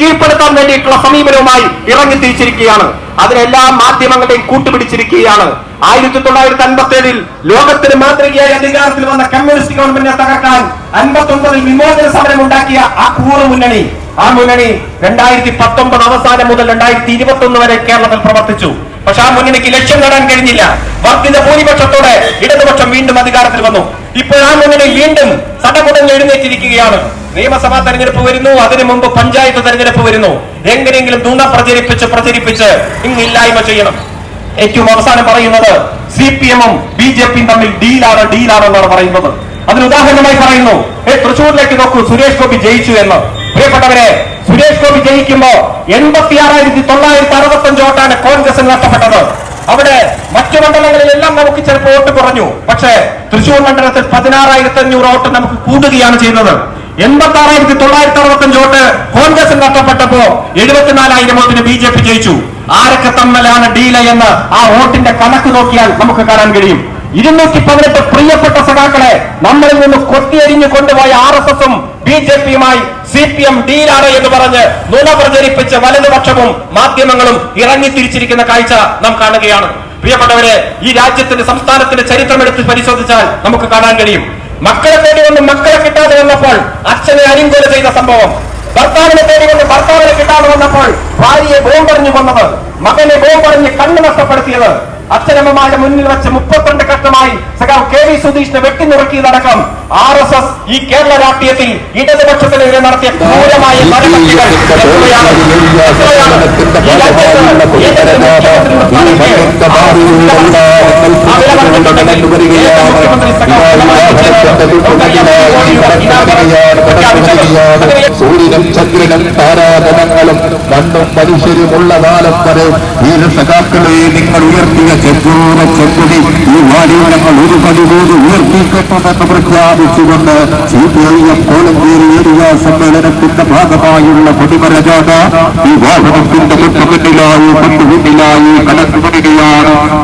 കീഴ്പ്പെടുത്താൻ വേണ്ടിയിട്ടുള്ള സമീപനവുമായി ഇറങ്ങി തിരിച്ചിരിക്കുകയാണ്. അതിനെല്ലാ മാധ്യമങ്ങളുടെയും കൂട്ടുപിടിച്ചിരിക്കുകയാണ്. ആയിരത്തി തൊള്ളായിരത്തി അൻപത്തി ഏഴിൽ ലോകത്തിന് മാതൃകയായി അധികാരത്തിൽ വന്ന കമ്മ്യൂണിസ്റ്റ് ഗവൺമെന്റിനെ തകർക്കാൻ അൻപത്തി ഒമ്പതിൽ വിമോചന സമരം ഉണ്ടാക്കിയ ആ കൂറ് മുന്നണി. ആ മുന്നണി രണ്ടായിരത്തി പത്തൊമ്പത് അവസാനം മുതൽ രണ്ടായിരത്തി ഇരുപത്തി ഒന്ന് വരെ കേരളത്തിൽ പ്രവർത്തിച്ചു. പക്ഷെ ആ മുന്നണിക്ക് ലക്ഷ്യം നേടാൻ കഴിഞ്ഞില്ല. വർദ്ധിത ഭൂരിപക്ഷത്തോടെ ഇടതുപക്ഷം വീണ്ടും അധികാരത്തിൽ വന്നു. ഇപ്പോൾ ആ മുന്നണി വീണ്ടും സടകുടഞ്ഞ് എഴുന്നേറ്റിരിക്കുകയാണ്. നിയമസഭാ തെരഞ്ഞെടുപ്പ് വരുന്നു അതിനു മുമ്പ് പഞ്ചായത്ത് തെരഞ്ഞെടുപ്പ് വരുന്നു. എങ്ങനെയെങ്കിലും നുണ പ്രചരിപ്പിച്ച് പ്രചരിപ്പിച്ച് ഇങ്ങില്ലായ്മ ചെയ്യണം. ഏറ്റവും അവസാനം പറയുന്നത് സി പി എമ്മും ബി ജെ പിയും തമ്മിൽ ഡീലാണ് ഡീലാണ് എന്നാണ് പറയുന്നത്. അതിന് ഉദാഹരണമായി പറയുന്നു ഏ തൃശ്ശൂരിലേക്ക് നോക്കൂ സുരേഷ് ഗോപി ജയിച്ചു എന്ന്. പ്രിയപ്പെട്ടവരെ സുരേഷ് ഗോപി ജയിക്കുമ്പോ എൺപത്തി ആറായിരത്തി തൊള്ളായിരത്തി അറുപത്തി അഞ്ച് വോട്ടാണ് കോൺഗ്രസിന് നഷ്ടപ്പെട്ടത്. അവിടെ മറ്റു മണ്ഡലങ്ങളിലെല്ലാം നമുക്ക് ചിലപ്പോൾ വോട്ട് കുറഞ്ഞു. പക്ഷേ തൃശൂർ മണ്ഡലത്തിൽ പതിനാറായിരത്തി അഞ്ഞൂറ് വോട്ട് നമുക്ക് കൂടുകയാണ് ചെയ്യുന്നത്. എൺപത്തി ആറായിരത്തി തൊള്ളായിരത്തി അറുപത്തി അഞ്ച് വോട്ട് കോൺഗ്രസിന് നഷ്ടപ്പെട്ടപ്പോ എഴുപത്തിനാലായിരം വോട്ടിന് ബി ജെ പി ജയിച്ചു. ആരൊക്കെ തമ്മിലാണ് ഡീല എന്ന് ആ വോട്ടിന്റെ കണക്ക് നോക്കിയാൽ നമുക്ക് കാണാൻ കഴിയും. ഇരുന്നൂറ്റി പതിനെട്ട് പ്രിയപ്പെട്ട സഖാക്കളെ നമ്മളിൽ നിന്ന് കൊത്തിയരിഞ്ഞു കൊണ്ടുപോയ ആർ എസ് എസും ബി ജെ പിയുമായി സി പി എം ഡീലാണ് എന്ന് പറഞ്ഞ് നുണ പ്രചരിപ്പിച്ച വലതുപക്ഷവും മാധ്യമങ്ങളും ഇറങ്ങി തിരിച്ചിരിക്കുന്ന കാഴ്ച നാം കാണുകയാണ്. പ്രിയപ്പെട്ടവരെ ഈ രാജ്യത്തിന്റെ സംസ്ഥാനത്തിന്റെ ചരിത്രമെടുത്ത് പരിശോധിച്ചാൽ നമുക്ക് കാണാൻ കഴിയും. മക്കളെ തേടി കൊണ്ട് മക്കളെ കിട്ടാതെ വന്നപ്പോൾ അച്ഛനെ അരിങ്കൊല ചെയ്ത സംഭവം. ഭർത്താവിനെ തേടി വന്ന് ഭർത്താവിനെ കിട്ടാതെ വന്നപ്പോൾ ഭാര്യയെ ബോംബെറിഞ്ഞു കൊന്നത്. മകനെ ബോംബെറിഞ്ഞ് കണ്ണ് നഷ്ടപ്പെടുത്തിയത്. അച്ഛനമ്മമാരുടെ മുന്നിൽ വെച്ച് മുപ്പത്തിരണ്ട് ഘട്ടമായി സഖാവ് കെ വി സുധീഷിനെ വെട്ടിനുറുക്കിയതടക്കം ആർ എസ് എസ് ഈ കേരള രാഷ്ട്രീയത്തിൽ ഇടതുപക്ഷത്തിനെതിരെ നടത്തിയ ക്രൂരമായ സൂര്യനും ചന്ദ്രനും താരാതനങ്ങളും മണ്ണും മനുഷ്യരുമുള്ള കാലം വരെ വീരസഖാക്കളെ നിങ്ങൾ ഉയർത്തിയ ചെങ്കോറ ചെങ്കുടി ഈ വാടിവനങ്ങൾ ഒരു പടി കൂടി ഉയർത്തിക്കെട്ടുമെന്ന് പ്രഖ്യാപിച്ചുകൊണ്ട് C P I M Kolenchery area സമ്മേളനത്തിന്റെ ഭാഗമായുള്ള കൊടിമരജാഥ ഈ വാഹനത്തിന്റെ മുട്ടുമുന്നിലായി മുട്ടുമുന്നിലായി കടന്നു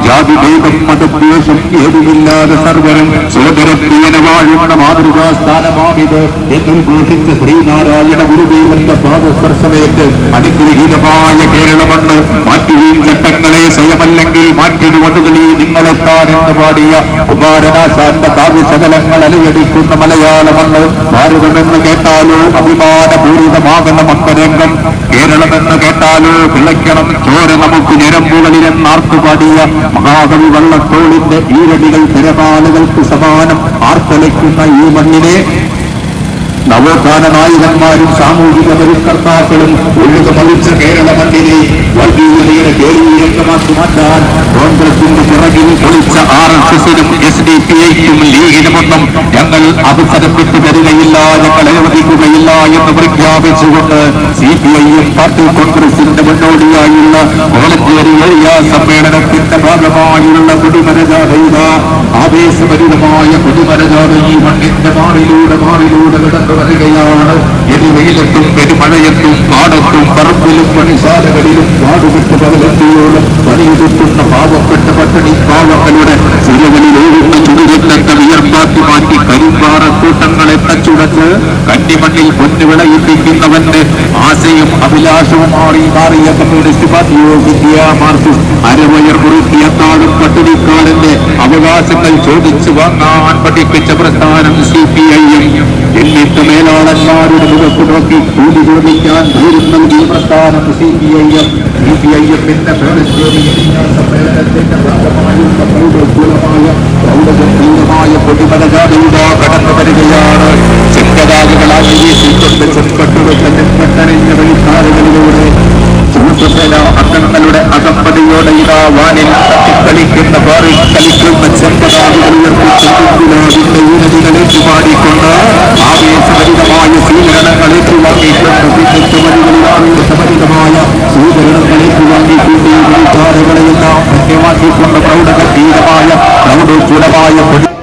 ജാതി ദൈവം മതദ്വേഷം ഏതുമില്ലാതെ സർവരും വാഴുന്ന മാതൃകാ സ്ഥാനമാണിത് എന്നും ഘോഷിച്ച ശ്രീനാരായണ ഗുരുദേവന്റെ പാദസ്പർശമേറ്റ് അനുഗ്രഹീതമായ കേരളമണ്ണ് മാറ്റുകയും ചട്ടങ്ങളെ സ്വയമല്ലെങ്കിൽ മാറ്റിടുകൊണ്ടുകളി നിങ്ങളെത്താനെന്ന് പാടിയ കുമാരനാശാന്റെ കാവ്യശകലങ്ങൾ അലയടിക്കുന്ന മലയാളമണ്ണ് ഭാരതമെന്ന് കേട്ടാലോ അഭിമാനപൂരിതമാകുന്ന മക്കരംഗം. കേരളമെന്ന് കേട്ടാലോ പിളയ്ക്കണം ചോര നമുക്ക് ഞരമ്പുകളിലെന്നാർത്തു പാടിയ മഹാകവി വള്ളത്തോളിന്റെ ഈരടികൾ തിരമാലകൾക്ക് സമാനം ആർത്തലയ്ക്കുന്ന ഈ മണ്ണിനെ നവോത്ഥാന നായകന്മാരും സാമൂഹിക പരിഷ്കർത്താക്കളും ഒഴുകുമറിച്ച കേരള മണ്ണിനെ വർഗീയതയുടെ കേരളീയമാക്കി മാറ്റാൻ കോൺഗ്രസിന്റെ പിറകിൽ പൊളിച്ച ആർ എസ് എസിനും എസ് ഡി പി ഐക്കും ലീഗിനുമൊന്നും ഞങ്ങൾ അവസരപ്പെട്ടു തരികയില്ല ഞങ്ങൾ അനുവദിക്കുകയില്ല എന്ന് പ്രഖ്യാപിച്ചുകൊണ്ട് സി പി ഐയും പാർട്ടി കോൺഗ്രസിന്റെ മുന്നോടിയായുള്ള കോളഞ്ചേരി ഏരിയ സമ്മേളനത്തിന്റെ ഭാഗമായുള്ള കുടിമരജാഥ ആവേശഭരിതമായ കുടിമരജാഥ ഈ മണ്ണിന്റെ മാറിലൂടെ മാറിലൂടെ കടന്നു வருகையான எது வெயிலத்தும் பெருமழையத்தும் காடத்தும் பரப்பிலும் பணிசாலைகளிலும் பாடுபட்டு பகலத்தையோடு பணியுதிர்த்துள்ள பாவப்பட்ட பட்டணி பாவங்களுடன் சிறுவனில் കണ്ണിമണ്ണിൽ കന്നിമണ്ണിൽ പൊന്നുവിളയിപ്പിക്കുന്നവന്റെ ആശയും അഭിലാഷവും മാറി മാറിയ കമ്മ്യൂണിസ്റ്റ് പാർട്ടിയോ ഇന്ത്യ മാർക്സിസ്റ്റ് അരവയർ കുറുക്കിയ താഴും പട്ടിണിക്കാരന്റെ അവകാശങ്ങൾ ചോദിച്ചു വാങ്ങാൻ പഠിപ്പിച്ച പ്രസ്ഥാനം സി പി ഐ എന്നിട്ട് മേലാളന്മാരുടെ മുഖത്ത് നോക്കി കൂടി ചോദിക്കാൻ ധൈര്യം നൽകി പ്രസ്ഥാനം C P I M. C P I എമ്മിന്റെ ഉയർത്തിച്ചിട്ടിന്റെ ഊനതികളേറ്റു പാടിക്കൊണ്ട് ആവേശഭരിതമായ ചുമരുകളിലാണ് സമരിതമായ സ്വീകരണങ്ങൾ ഏറ്റുവാങ്ങിക്കൊണ്ട് ഈ വഴിക്കാറുകളെയെല്ലാം ധന്യമാക്കിക്കൊണ്ട് പ്രൗഢഗംഭീരമായ പ്രൗഢോജ്വലമായ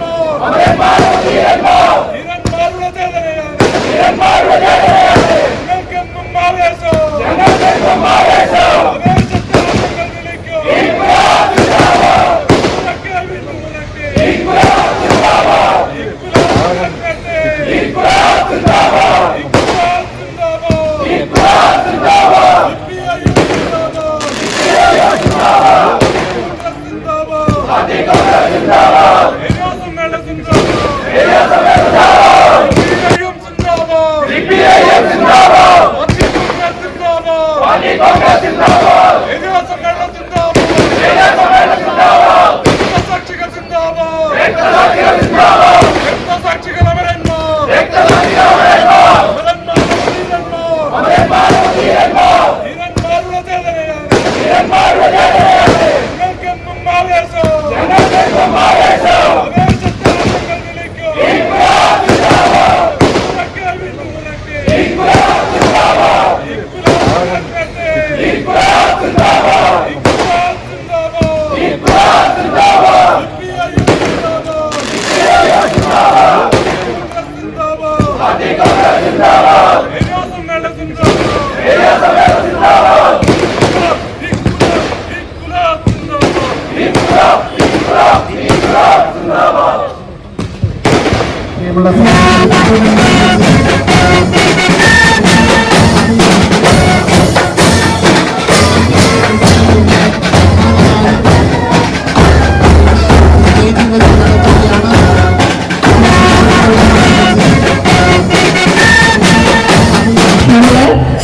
നമ്മൾ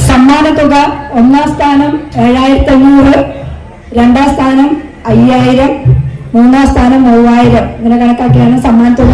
സമ്മാനത്തുക ഒന്നാം സ്ഥാനം ഏഴായിരത്തി അഞ്ഞൂറ് രണ്ടാം സ്ഥാനം അയ്യായിരം മൂന്നാം സ്ഥാനം മൂവായിരം. ഇങ്ങനെ കണക്കാക്കിയാണ് സമ്മാനത്തുക